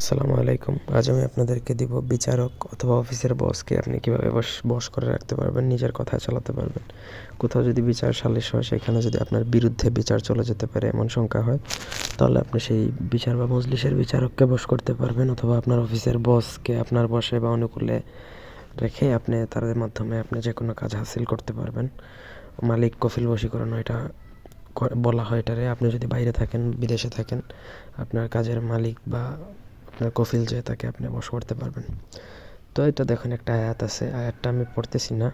আসসালামু আলাইকুম। আজ আমি আপনাদেরকে দিব বিচারক অথবা অফিসের বসকে। আপনি কীভাবে বস বস করে রাখতে পারবেন, নিজের কথা চালাতে পারবেন। কোথাও যদি বিচার সালিশ হয়, সেখানে যদি আপনার বিরুদ্ধে বিচার চলে যেতে পারে এমন শঙ্কা হয়, তাহলে আপনি সেই বিচার বা মজলিসের বিচারককে বস করতে পারবেন অথবা আপনার অফিসের বসকে আপনার বসে বা অনুকূলে রেখে আপনি তাদের মাধ্যমে আপনি যে কোনো কাজ হাসিল করতে পারবেন। মালিক কফিল বশীকরণ এটা বলা হয় এটারে। আপনি যদি বাইরে থাকেন, বিদেশে থাকেন, আপনার কাজের মালিক বা আপনার কফিল যে তাকে আপনি বশ করতে পারবেন। তো এটা দেখুন, একটা আয়াত আছে। আয়াতটা আমি পড়তেছি না,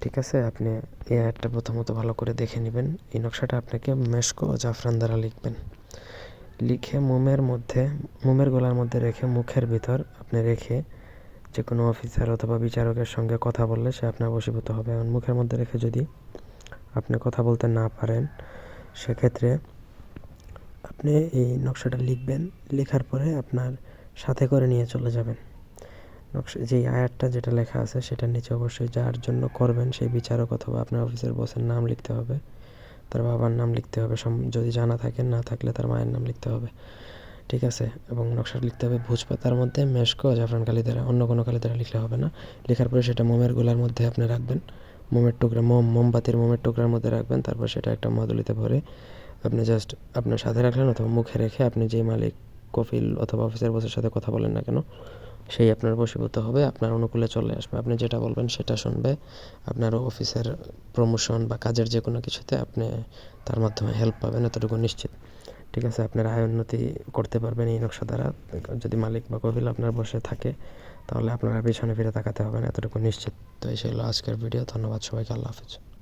ঠিক আছে? আপনি এই আয়াতটা প্রথমত ভালো করে দেখে নেবেন। এই নকশাটা আপনাকে মেশকো ও জাফরান দ্বারা লিখবেন। লিখে মোমের মধ্যে, মোমের গলার মধ্যে রেখে মুখের ভিতর আপনি রেখে যে কোনো অফিসার অথবা বিচারকের সঙ্গে কথা বললে সে আপনার বশীভূত হবে। এবং মুখের মধ্যে রেখে যদি আপনি কথা বলতে না পারেন, সেক্ষেত্রে আপনি এই নকশাটা লিখবেন, লেখার পরে আপনার সাথে করে নিয়ে চলে যাবেন। নকশা, যেই আয়াতটা যেটা লেখা আছে সেটার নিচে অবশ্যই যার জন্য করবেন সেই বিচারক অথবা আপনার অফিসের বসের নাম লিখতে হবে। তার বাবার নাম লিখতে হবে যদি জানা থাকে, না থাকলে তার মায়ের নাম লিখতে হবে। ঠিক আছে? এবং নকশা লিখতে হবে ভুজ পাতার মধ্যে মেশকো, জাফরান কালি দ্বারা, অন্য কোনো কালি দ্বারা লিখলে হবে না। লেখার পরে সেটা মোমের গোলার মধ্যে আপনি রাখবেন। মোমের টুকরা, মোম, মোমবাতির মোমের টুকরার মধ্যে রাখবেন, তারপর সেটা একটা মাদুলিতে ভরে আপনি জাস্ট আপনার সাথে রাখলেন অথবা মুখে রেখে আপনি যেই মালিক, কফিল অথবা অফিসের বসের সাথে কথা বলেন না কেন, সেই আপনার বশীভূত হবে, আপনার অনুকূলে চলে আসবে। আপনি যেটা বলবেন সেটা শুনবে। আপনার অফিসের প্রমোশন বা কাজের যে কোনো কিছুতে আপনি তার মাধ্যমে হেল্প পাবেন, এতটুকু নিশ্চিত। ঠিক আছে, আপনার আয় উন্নতি করতে পারবেন এই নকশা দ্বারা। যদি মালিক বা কফিল আপনার বসে থাকে, তাহলে আপনারা পিছনে ফিরে তাকাতে হবে না, এতটুকু নিশ্চিত। তো এই ছিল আজকের ভিডিও ধন্যবাদ সবাইকে, আল্লাহ হাফিজ।